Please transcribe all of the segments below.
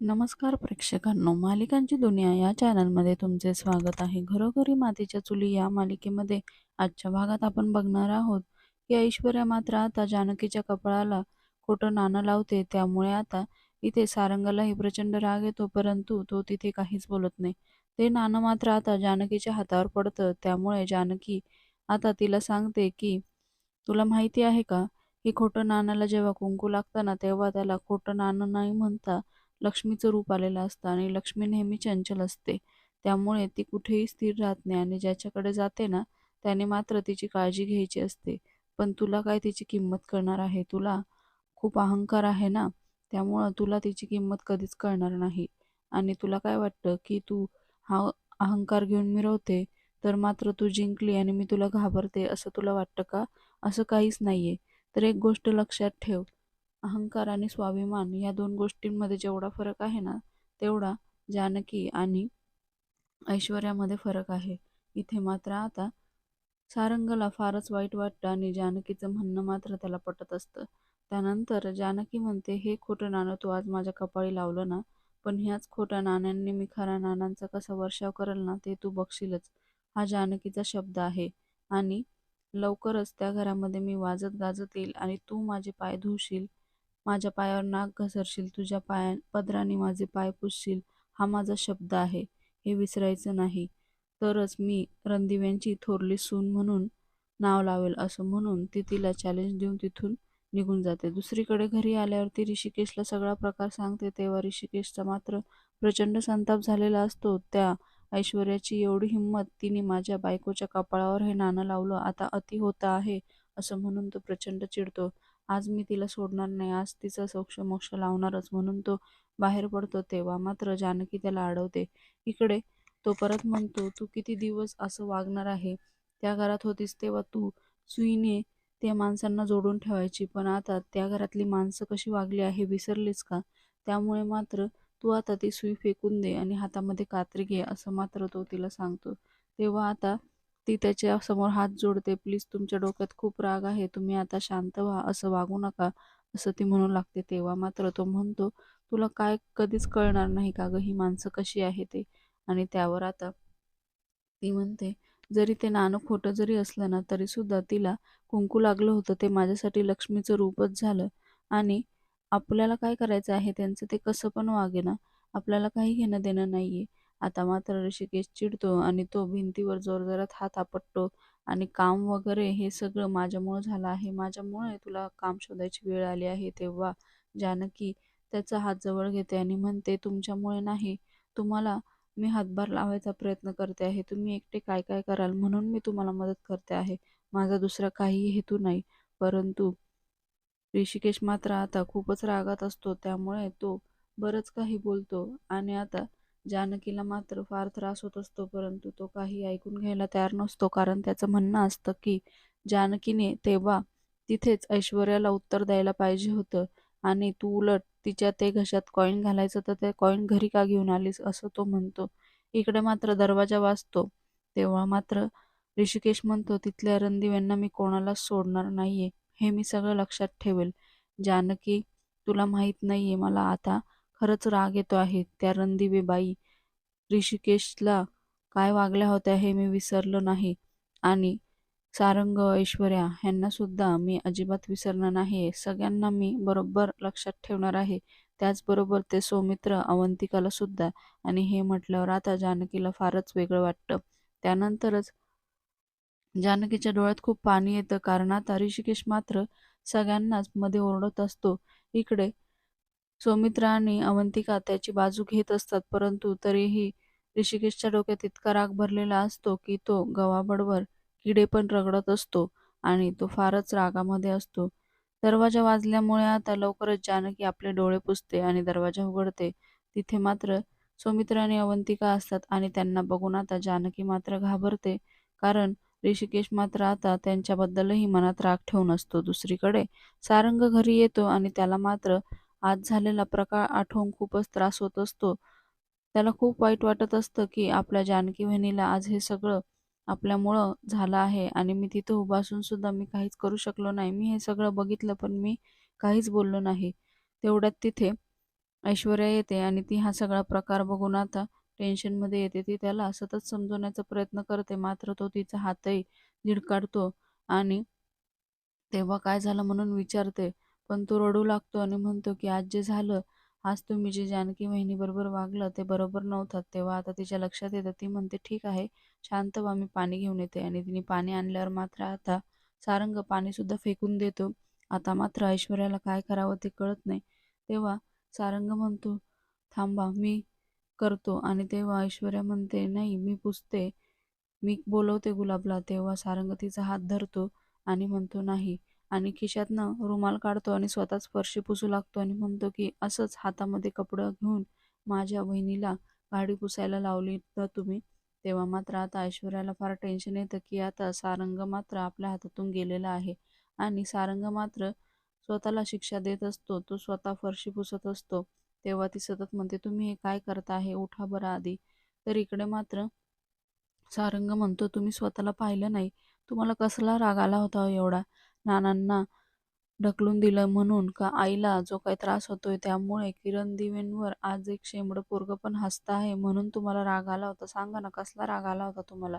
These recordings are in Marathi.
नमस्कार प्रेक्षकांनो मालिकांची दुनिया या चॅनलमध्ये तुमचे स्वागत आहे. घरोघरी मातीच्या चुली या मालिकेमध्ये आजच्या भागात आपण बघणार आहोत की ऐश्वर्या मात्र आता जानकीच्या कपाळाला खोटं नाणं लावते. त्यामुळे आता इथे सारंगालाही प्रचंड राग येतो परंतु तो तिथे काहीच बोलत नाही. ते नाणं मात्र आता जानकीच्या हातावर पडतं. त्यामुळे जानकी आता तिला सांगते की तुला माहिती आहे का की खोटं नाण्याला जेव्हा कुंकू लागतं ना तेव्हा त्याला खोटं नाणं नाही म्हणता लक्ष्मीचं रूप आलेलं असतं आणि लक्ष्मी नेहमी चंचल असते. त्यामुळे ती कुठेही स्थिर राहत नाही आणि ज्याच्याकडे जाते ना त्याने मात्र तिची काळजी घ्यायची असते. पण तुला काय तिची किंमत कळणार आहे? तुला खूप अहंकार आहे ना? त्यामुळं तुला तिची किंमत कधीच कळणार नाही. आणि तुला काय वाटतं की तू हा अहंकार घेऊन मिरवते तर मात्र तू जिंकली आणि मी तुला घाबरते असं तुला वाटतं का? असं काहीच नाहीये. तर एक गोष्ट लक्षात ठेव. अहंकार आणि स्वाभिमान या दोन गोष्टींमध्ये जेवढा फरक आहे ना तेवढा जानकी आणि ऐश्वर्यामध्ये फरक आहे. इथे मात्र आता सारंगला फारच वाईट वाटतं आणि जानकीचं म्हणणं मात्र त्याला पटत असतं. त्यानंतर जानकी म्हणते हे खोटं नाणं तू आज माझ्या कपाळी लावलं ना पण ह्याच खोट्या नाण्यांनी मी खऱ्या नाण्यांचा कसा वर्षाव करेल ना ते तू बघशीलच. हा जानकीचा शब्द आहे आणि लवकरच त्या घरामध्ये मी वाजत गाजत येईल आणि तू माझे पाय धुशील माझ्या पायावर नाक घसरशील तुझ्या पाया पदराने माझे पाय पुसशील हा माझा शब्द आहे. हे विसरायचं नाही. तरच मी रणदिव्यांची थोरली सून म्हणून नाव लावेल असं म्हणून ती तिला चॅलेंज देऊन तिथून निघून जाते. दुसरीकडे घरी आल्यावर ती ऋषिकेशला सगळा प्रकार सांगते. तेव्हा ऋषिकेशचा मात्र प्रचंड संताप झालेला असतो. त्या ऐश्वर्याची एवढी हिंमत तिने माझ्या बायकोच्या कपाळावर हे नाणं लावलं. आता अति होत आहे असं म्हणून तो प्रचंड चिडतो. आज मी तिला सोडणार नाही आज तिचा सोक्ष मोक्ष लावणारच म्हणून तो बाहेर पडतो तेव्हा मात्र जानकी त्याला अडवते इकडे तो परत म्हणतो तू किती दिवस असं वागणार आहे? त्या घरात होतीस तेव्हा तू सुईने त्या माणसांना जोडून ठेवायची पण आता त्या घरातली माणसं कशी वागली आहे विसरलीस का? त्यामुळे मात्र तू आता ती सुई फेकून दे आणि हातामध्ये कात्री घे असं मात्र तो तिला सांगतो. तेव्हा आता ती त्याच्यासमोर हात जोडते प्लीज तुमच्या डोक्यात खूप राग आहे तुम्ही आता शांत व्हा असं वागू नका असं ती म्हणू लागते. तेव्हा मात्र तो म्हणतो तुला काय कधीच कळणार नाही का ग ही माणसं कशी आहे ते? आणि त्यावर आता ती म्हणते जरी ते नाणं खोटं जरी असलं ना तरी सुद्धा तिला कुंकू लागलं होतं ते माझ्यासाठी लक्ष्मीचं रूपच झालं. आणि आपल्याला काय करायचं आहे त्यांचं ते कसं पण वागे ना आपल्याला काही घेणं देणं नाहीये. आता मात्र ऋषिकेश चिडतो आणि तो भिंतीवर जोरजोरात हात आपटतो आणि काम वगैरे हे सगळं माझ्यामुळं झालं आहे. माझ्यामुळे तुला काम शोधायची वेळ आली आहे तेव्हा जानकी त्याचा हात जवळ घेते आणि म्हणते तुमच्यामुळे नाही तुम्हाला मी हातभार लावायचा प्रयत्न करते आहे. तुम्ही एकटे काय काय कराल म्हणून मी तुम्हाला मदत करते आहे. माझा दुसरा काही हेतू नाही. परंतु ऋषिकेश मात्र आता खूपच रागात असतो. त्यामुळे तो बरंच काही बोलतो आणि आता जानकीला मात्र फार त्रास होत असतो परंतु तो काही ऐकून घ्यायला तयार नसतो. कारण त्याचं म्हणणं असतं की जानकीने तेव्हा तिथेच ऐश्वर्याला उत्तर द्यायला पाहिजे होतं. आणि तू उलट तिच्या ते घशात कॉईन घालायचं तर ते कॉईन घरी का घेऊन आलीस असं तो म्हणतो. इकडे मात्र दरवाजा वाजतो. तेव्हा मात्र ऋषिकेश म्हणतो तिथल्या रणदिव्यांना मी कोणालाच सोडणार नाहीये. हे मी सगळं लक्षात ठेवेल. जानकी तुला माहीत नाहीये मला आता खरंच राग येतो आहे. त्या रणदिवे बाई ऋषिकेशला काय वागल्या होत्या हे मी विसरलो नाही. आणि सारंग ऐश्वर्या ह्यांना सुद्धा मी अजिबात विसरणार नाही. सगळ्यांना मी बरोबर लक्षात ठेवणार आहे. त्याचबरोबर ते सौमित्र अवंतिकाला सुद्धा. आणि हे म्हटल्यावर आता जानकीला फारच वेगळं वाटतं. त्यानंतरच जानकीच्या डोळ्यात खूप पाणी येतं. कारण आता ऋषिकेश मात्र सगळ्यांनाच मध्ये ओरडत असतो. इकडे सौमित्र आणि अवंतिका त्याची बाजू घेत असतात परंतु तरीही ऋषिकेशच्या डोक्यात इतका राग भरलेला असतो की तो गवाबडवर किडे पण रगडत असतो आणि तो फारच रागामध्ये असतो. दरवाजा वाजल्यामुळे आता लवकरच जानकी आपले डोळे पुसते आणि दरवाजा उघडते. तिथे मात्र सौमित्र आणि अवंतिका असतात आणि त्यांना बघून आता जानकी मात्र घाबरते कारण ऋषिकेश मात्र आता त्यांच्याबद्दलही मनात राग ठेवून असतो. दुसरीकडे सारंग घरी येतो आणि त्याला मात्र आज झालेला प्रकार आठवून खूपच त्रास होत असतो त्याला खूप वाईट वाटत असतं की आपल्या जानकी बहिणीला आज हे सगळं आपल्यामुळं झालं आहे आणि मी तिथं उभा असून सुद्धा मी काहीच करू शकलो नाही मी हे सगळं बघितलं पण मी काहीच बोललो नाही तेवढ्यात तिथे ऐश्वर्या येते आणि ती हा सगळा प्रकार बघून आता टेन्शनमध्ये येते. ती त्याला सतत समजवण्याचा प्रयत्न करते, मात्र तो तिचा हातही झिडकाडतो आणि तेव्हा काय झालं म्हणून विचारते. पण तो रडू लागतो आणि म्हणतो की आज जे झालं, आज तुम्ही जे जानकी वहिनीबरोबर वागलं ते बरोबर नव्हतं. तेव्हा आता तिच्या लक्षात येतं. ती म्हणते, "ठीक आहे, शांत व्हा, मी पाणी घेऊन येते." आणि तिने पाणी आणल्यावर मात्र आता सारंग पाणीसुद्धा फेकून देतो. आता मात्र ऐश्वर्याला काय करावं ते कळत नाही. तेव्हा सारंग म्हणतो, "थांबा, मी करतो." आणि तेव्हा ऐश्वर्या म्हणते, "नाही, मी पुसते, मी बोलवते गुलाबला." तेव्हा सारंग तिचा हात धरतो आणि म्हणतो, "नाही." आणि खिशातनं रुमाल काढतो आणि स्वतःच फरशी पुसू लागतो आणि म्हणतो की असंच हातामध्ये कपडं घेऊन माझ्या बहिणीला गाडी पुसायला लावली तर तुम्ही? तेव्हा मात्र आता ऐश्वर्याला फार टेन्शन येतं की आता सारंग मात्र आपल्या हातातून गेलेला आहे आणि सारंग मात्र स्वतःला शिक्षा देत असतो तो स्वतः फरशी पुसत असतो. तेव्हा ती सतत म्हणते तुम्ही हे काय करता आहे? उठा बरं आधी. तर इकडे मात्र सारंग म्हणतो तुम्ही स्वतःला पाहिलं नाही. तुम्हाला कसला राग आला होता हो एवढा? नानांना ढकलून दिलं म्हणून का आईला जो काही त्रास होतोय त्यामुळे किरण दिवेंवर आज एक शेंबड पोरगं पण हसत आहे म्हणून तुम्हाला राग आला होता. सांगा ना कसला राग आला होता तुम्हाला?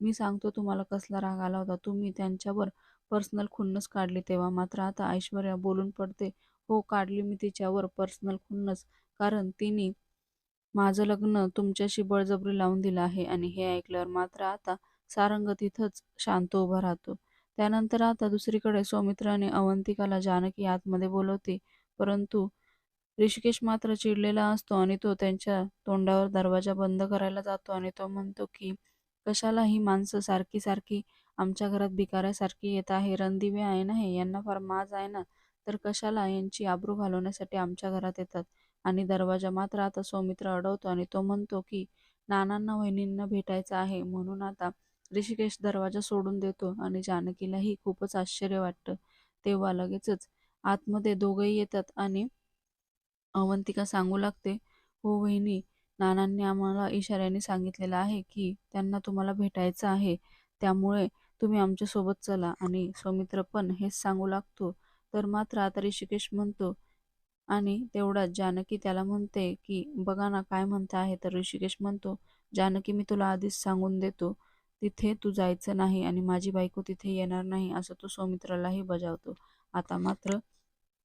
मी सांगतो तुम्हाला कसला राग आला होता. तुम्ही त्यांच्यावर पर्सनल खुन्नस काढली तेव्हा. मात्र आता ऐश्वर्या बोलून पडते हो काढली मी तिच्यावर पर्सनल खुन्नस. कारण तिने माझं लग्न तुमच्याशी बळजबरी लावून दिलं आहे आणि हे ऐकल्यावर मात्र आता सारंग तिथंच शांत उभा राहतो. त्यानंतर आता दुसरीकडे सौमित्राने अवंतिकाला जानकी आतमध्ये बोलवते. परंतु ऋषिकेश मात्र चिडलेला असतो आणि तो त्यांच्या तोंडावर दरवाजा बंद करायला जातो आणि तो म्हणतो की कशाला ही माणसं सारखी सारखी आमच्या घरात भिकाऱ्यासारखी येत आहे? रणदिवे आहे ना हे? यांना फार माज आहे ना? तर कशाला यांची आबरू घालवण्यासाठी आमच्या घरात येतात? आणि दरवाजा मात्र आता सौमित्र अडवतो आणि तो म्हणतो की नानांना वहिनींना भेटायचं आहे. म्हणून आता ऋषिकेश दरवाजा सोडून देतो आणि जानकीलाही खूपच आश्चर्य वाटतं. तेव्हा लगेचच आतमध्ये दोघंही येतात आणि अवंतिका सांगू लागते हो वहिनी नानांनी आम्हाला इशाऱ्याने सांगितलेलं आहे की त्यांना तुम्हाला भेटायचं आहे. त्यामुळे तुम्ही आमच्यासोबत चला आणि सौमित्र पण हेच सांगू लागतो. तर मात्र आता ऋषिकेश म्हणतो आणि तेवढ्यात जानकी त्याला म्हणते की बघा ना काय म्हणता आहे. तर ऋषिकेश म्हणतो जानकी मी तुला आधीच सांगून देतो. तिथे तू जायचं नाही आणि माझी बायको तिथे येणार नाही असं तो सौमित्रालाही बजावतो. आता मात्र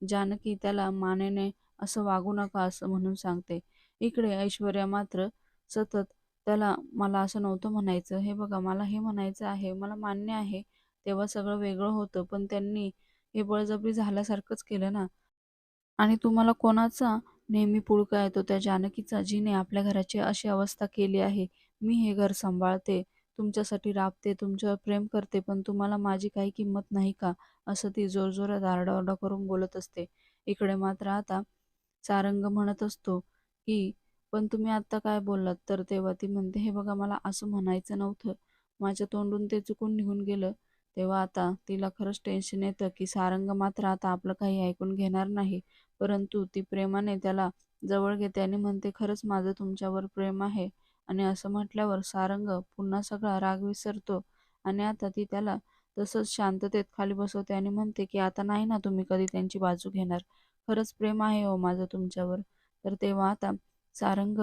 जानकी त्याला मानेने असं वागू नका असं म्हणून सांगते. इकडे ऐश्वर्या मात्र सतत त्याला मला असं नव्हतं म्हणायचं. हे बघा मला हे म्हणायचं आहे मला मान्य आहे. तेव्हा सगळं वेगळं होतं पण त्यांनी हे बळजबरी झाल्यासारखंच केलं ना. आणि तुम्हाला कोणाचा नेहमी पुळका येतो? त्या जानकीचा जिने आपल्या घराची अशी अवस्था केली आहे. मी हे घर सांभाळते. तुमच्यासाठी राबते तुमच्यावर प्रेम करते पण तुम्हाला माझी काही किंमत नाही का? असं ती जोरजोरात आरडाओरडा करून बोलत असते. इकडे मात्र आता सारंग म्हणत असतो की पण तुम्ही आत्ता काय बोललात? तर तेव्हा ती म्हणते हे बघा मला असं म्हणायचं नव्हतं. माझ्या तोंडून ते चुकून निघून गेलं. तेव्हा आता तिला खरंच टेन्शन येतं की सारंग मात्र आता आपलं काही ऐकून घेणार नाही. परंतु ती प्रेमाने त्याला जवळ घेते आणि म्हणते खरंच माझं तुमच्यावर प्रेम आहे. आणि असं म्हटल्यावर सारंग पुन्हा सगळा राग विसरतो आणि आता ती त्याला तसंच शांततेत खाली बसवते आणि म्हणते की आता नाही ना तुम्ही कधी त्यांची बाजू घेणार. खरंच प्रेम आहे हो माझं तुमच्यावर. तर तेव्हा आता सारंग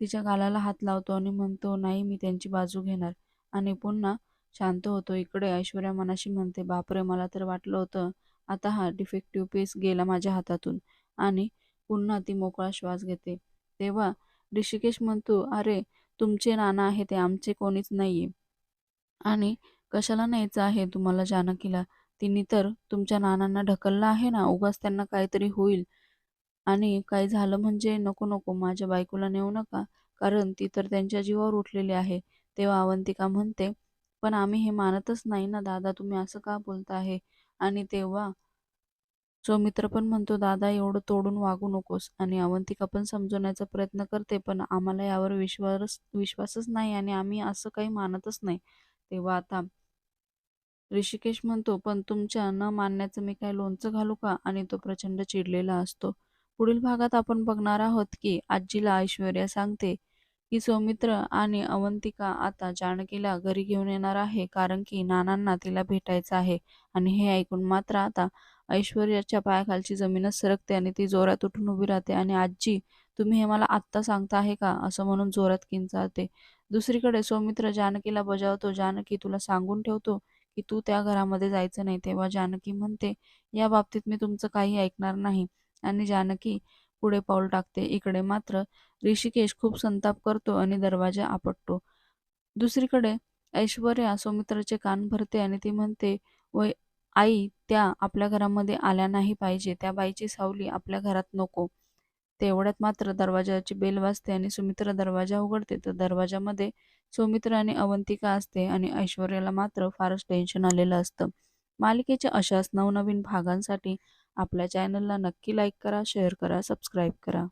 तिच्या गालाला हात लावतो आणि म्हणतो नाही मी त्यांची बाजू घेणार. आणि पुन्हा शांत होतो इकडे. ऐश्वर्या मनाशी म्हणते बापरे मला तर वाटलं होतं आता हा डिफेक्टिव्ह पीस गेला माझ्या हातातून. आणि पुन्हा ती मोकळा श्वास घेते. तेव्हा ऋषिकेश म्हणतो अरे तुमचे नाना आहे ते आमचे कोणीच नाहीये. आणि कशाला न्यायचं आहे तुम्हाला जानकीला? तिने तर तुमच्या नानांना ढकललं आहे ना? उगाच त्यांना काहीतरी होईल. आणि काही झालं म्हणजे नको नको माझ्या बायकोला नेऊ नका. कारण ती तर त्यांच्या जीवावर उठलेली आहे. तेव्हा अवंतिका म्हणते पण आम्ही हे मानतच नाही ना दादा तुम्ही असं का बोलता आहे आणि तेव्हा जो मित्र पण म्हणतो दादा एवढं तोडून वागू नकोस आणि अवंतिका पण समजवण्याचा प्रयत्न करते पण आम्हाला यावर विश्वास विश्वासच नाही आणि आम्ही असं काही मानतच नाही. तेव्हा आता ऋषिकेश म्हणतो पण तुमच्या न मानण्याचं मी काय लोणचं घालू का? आणि तो प्रचंड चिडलेला असतो. पुढील भागात आपण बघणार आहोत की आजीला ऐश्वर्या सांगते की सौमित्र आणि अवंतिका आता जानकीला घरी घेऊन येणार आहे कारण की नानांना तिला भेटायचं आहे आणि हे ऐकून मात्र आता ऐश्वर्याच्या पायाखालची जमीनच सरकते आणि ती जोरात उठून उभी राहते. आणि आजी तुम्ही हे मला आत्ता सांगता आहे का? असं म्हणून जोरात किंचाळते. दुसरीकडे सौमित्र जानकीला बजावतो. जानकी तुला सांगून ठेवतो की तू त्या घरामध्ये जायचं नाही. तेव्हा जानकी म्हणते या बाबतीत मी तुमचं काही ऐकणार नाही. आणि जानकी पुढे पाऊल टाकते. इकडे मात्र ऋषिकेश खूप संताप करतो आणि दरवाजा आपटतो. दुसरीकडे ऐश्वर्या सौमित्राचे कान भरते आणि ती म्हणते व आई त्या आपल्या घरामध्ये आल्या नाही पाहिजे. त्या बाईची सावली आपल्या घरात नको. तेवढ्यात मात्र दरवाजाची बेल वाजते आणि सुमित्रा दरवाजा उघडते. तर दरवाजामध्ये सौमित्र आणि अवंतिका असते आणि ऐश्वर्याला मात्र फारच टेन्शन आलेलं असतं. मालिकेच्या अशाच नवनवीन भागांसाठी आपल्या चॅनलला नक्की लाईक करा शेअर करा सबस्क्राईब करा.